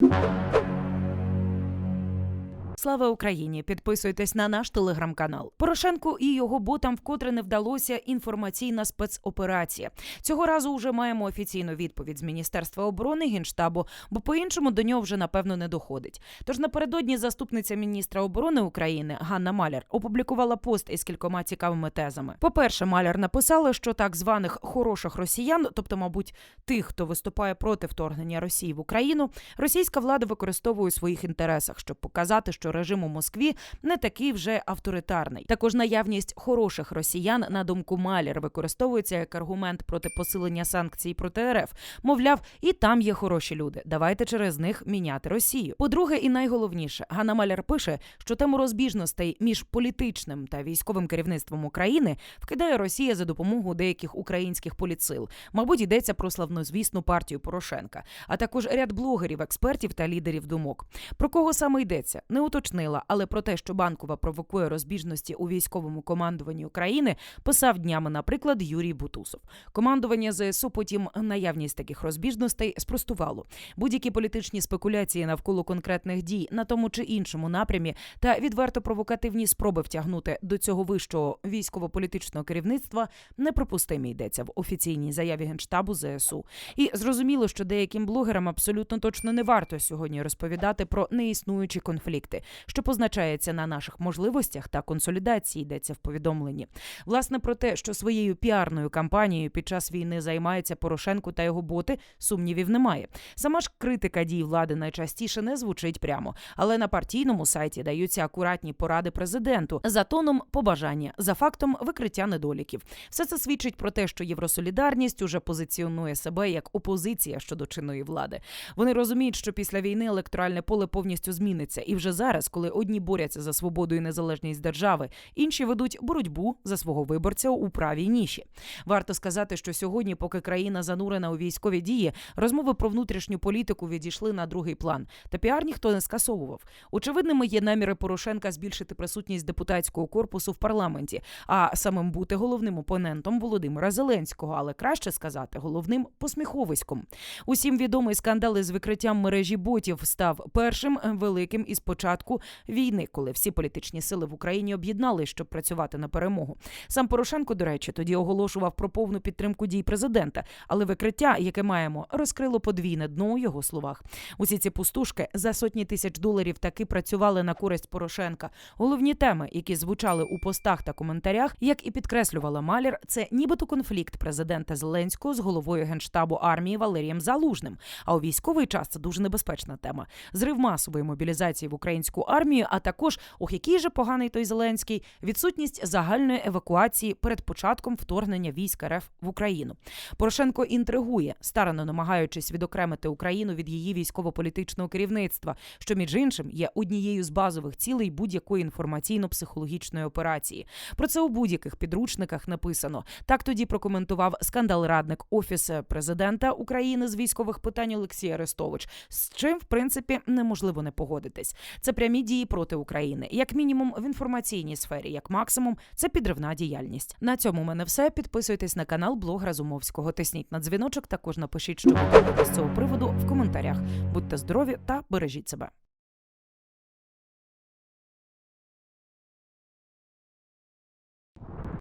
you. Слава Україні! Підписуйтесь на наш телеграм-канал. Порошенку і його ботам вкотре не вдалося інформаційна спецоперація. Цього разу вже маємо офіційну відповідь з Міністерства оборони Генштабу, бо по-іншому до нього вже напевно не доходить. Тож напередодні заступниця міністра оборони України Ганна Маляр опублікувала пост із кількома цікавими тезами. По-перше, Маляр написала, що так званих хороших росіян, тобто, мабуть, тих, хто виступає проти вторгнення Росії в Україну, російська влада використовує у своїх інтересах, щоб показати, що режим у Москві не такий вже авторитарний. Також наявність хороших росіян, на думку Маляр, використовується як аргумент проти посилення санкцій проти РФ. Мовляв, і там є хороші люди. Давайте через них міняти Росію. По-друге, і найголовніше, Ганна Маляр пише, що тему розбіжностей між політичним та військовим керівництвом України вкидає Росія за допомогою деяких українських політсил. Мабуть, йдеться про славнозвісну партію Порошенка, а також ряд блогерів, експертів та лідерів думок. Про кого саме йдеться, не уточнила, але про те, що банкова провокує розбіжності у військовому командуванні України, писав днями, наприклад, Юрій Бутусов. Командування ЗСУ потім наявність таких розбіжностей спростувало. Будь-які політичні спекуляції навколо конкретних дій на тому чи іншому напрямі та відверто провокативні спроби втягнути до цього вищого військово-політичного керівництва неприпустимі йдеться в офіційній заяві генштабу ЗСУ. І зрозуміло, що деяким блогерам абсолютно точно не варто сьогодні розповідати про неіснуючі конфлікти, що позначається на наших можливостях та консолідації. Йдеться в повідомленні. Власне про те, що своєю піарною кампанією під час війни займається Порошенко та його боти, сумнівів немає. Сама ж критика дій влади найчастіше не звучить прямо, але на партійному сайті даються акуратні поради президенту за тоном побажання, за фактом викриття недоліків. Все це свідчить про те, що Євросолідарність уже позиціонує себе як опозиція щодо чинної влади. Вони розуміють, що після війни електоральне поле повністю зміниться, і вже зараз, коли одні борються за свободу і незалежність держави, інші ведуть боротьбу за свого виборця у правій ніші. Варто сказати, що сьогодні, поки країна занурена у військові дії, розмови про внутрішню політику відійшли на другий план. Та піар ніхто не скасовував. Очевидними є наміри Порошенка збільшити присутність депутатського корпусу в парламенті, а самим бути головним опонентом Володимира Зеленського, але краще сказати, головним посміховиськом. Усім відомий скандал із викриттям мережі ботів став першим великим із початку війни, коли всі політичні сили в Україні об'єднали, щоб працювати на перемогу. Сам Порошенко, до речі, тоді оголошував про повну підтримку дій президента, але викриття, яке маємо, розкрило подвійне дно у його словах. Усі ці пустушки за сотні тисяч доларів таки працювали на користь Порошенка. Головні теми, які звучали у постах та коментарях, як і підкреслювала Малір, це нібито конфлікт президента Зеленського з головою генштабу армії Валерієм Залужним. А у військовий час це дуже небезпечна тема. Зрив масової мобілізації в українську армію, а також ох, який же поганий той Зеленський, відсутність загальної евакуації перед початком вторгнення військ РФ в Україну. Порошенко інтригує, старано намагаючись відокремити Україну від її військово-політичного керівництва, що між іншим є однією з базових цілей будь-якої інформаційно-психологічної операції. Про це у будь-яких підручниках написано. Так тоді прокоментував скандал радник офісу президента України з військових питань Олексій Арестович, з чим в принципі неможливо не погодитись. Це прямі дії проти України, як мінімум в інформаційній сфері, як максимум, це підривна діяльність. На цьому в мене все. Підписуйтесь на канал Блог Разумовського. Тисніть на дзвіночок. Також напишіть, що з цього приводу в коментарях. Будьте здорові та бережіть себе.